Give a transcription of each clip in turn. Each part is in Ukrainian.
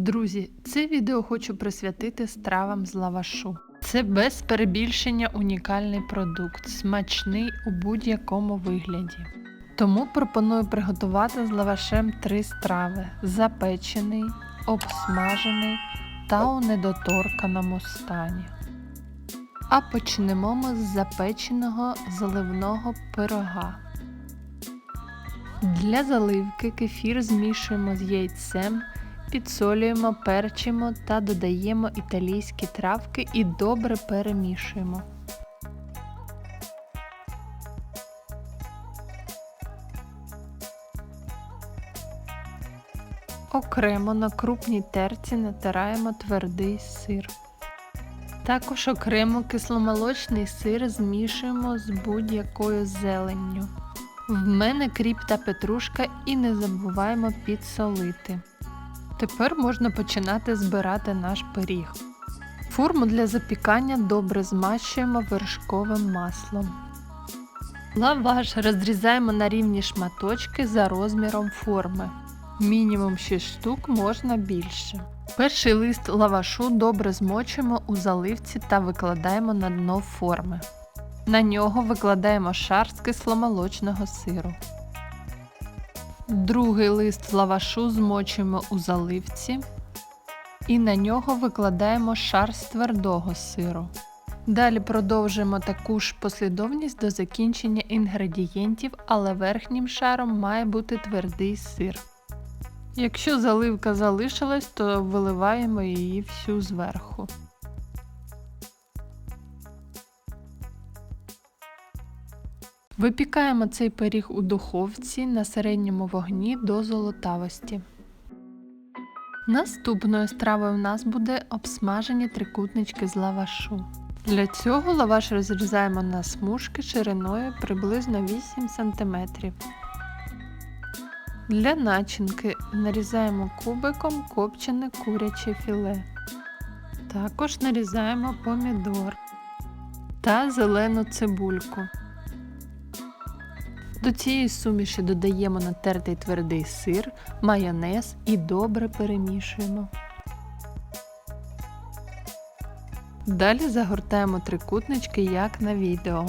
Друзі, це відео хочу присвятити стравам з лавашу. Це без перебільшення унікальний продукт, смачний у будь-якому вигляді. Тому пропоную приготувати з лавашем три страви: запечений, обсмажений та у недоторканому стані. А почнемо ми з запеченого заливного пирога. Для заливки кефір змішуємо з яйцем, підсолюємо, перчимо та додаємо італійські травки і добре перемішуємо. Окремо на крупній терці натираємо твердий сир. Також окремо кисломолочний сир змішуємо з будь-якою зеленню. В мене кріп та петрушка і не забуваємо підсолити. Тепер можна починати збирати наш пиріг. Форму для запікання добре змащуємо вершковим маслом. Лаваш розрізаємо на рівні шматочки за розміром форми. Мінімум 6 штук можна більше. Перший лист лавашу добре змочуємо у заливці та викладаємо на дно форми. На нього викладаємо шар з кисломолочного сиру. Другий лист лавашу змочуємо у заливці і на нього викладаємо шар з твердого сиру. Далі продовжуємо таку ж послідовність до закінчення інгредієнтів, але верхнім шаром має бути твердий сир. Якщо заливка залишилась, то виливаємо її всю зверху. Випікаємо цей пиріг у духовці на середньому вогні до золотавості. Наступною стравою в нас буде обсмажені трикутнички з лавашу. Для цього лаваш розрізаємо на смужки шириною приблизно 8 см. Для начинки нарізаємо кубиком копчене куряче філе. Також нарізаємо помідор та зелену цибульку. До цієї суміші додаємо натертий твердий сир, майонез і добре перемішуємо. Далі загортаємо трикутнички, як на відео.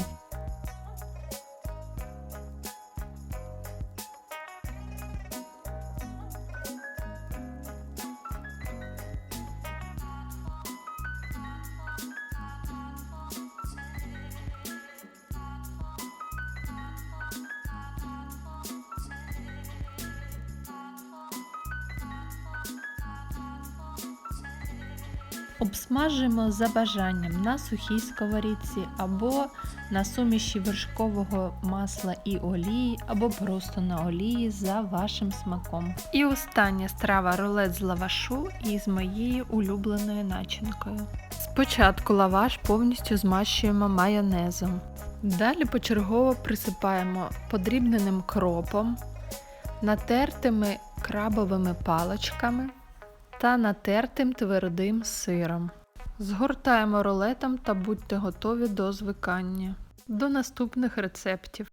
Обсмажуємо за бажанням на сухій сковорідці або на суміші вершкового масла і олії, або просто на олії за вашим смаком. І остання страва рулет з лавашу із моєю улюбленою начинкою. Спочатку лаваш повністю змащуємо майонезом. Далі почергово присипаємо подрібненим кропом, натертими крабовими паличками та натертим твердим сиром. Згортаємо рулетом та будьте готові до звикання. До наступних рецептів.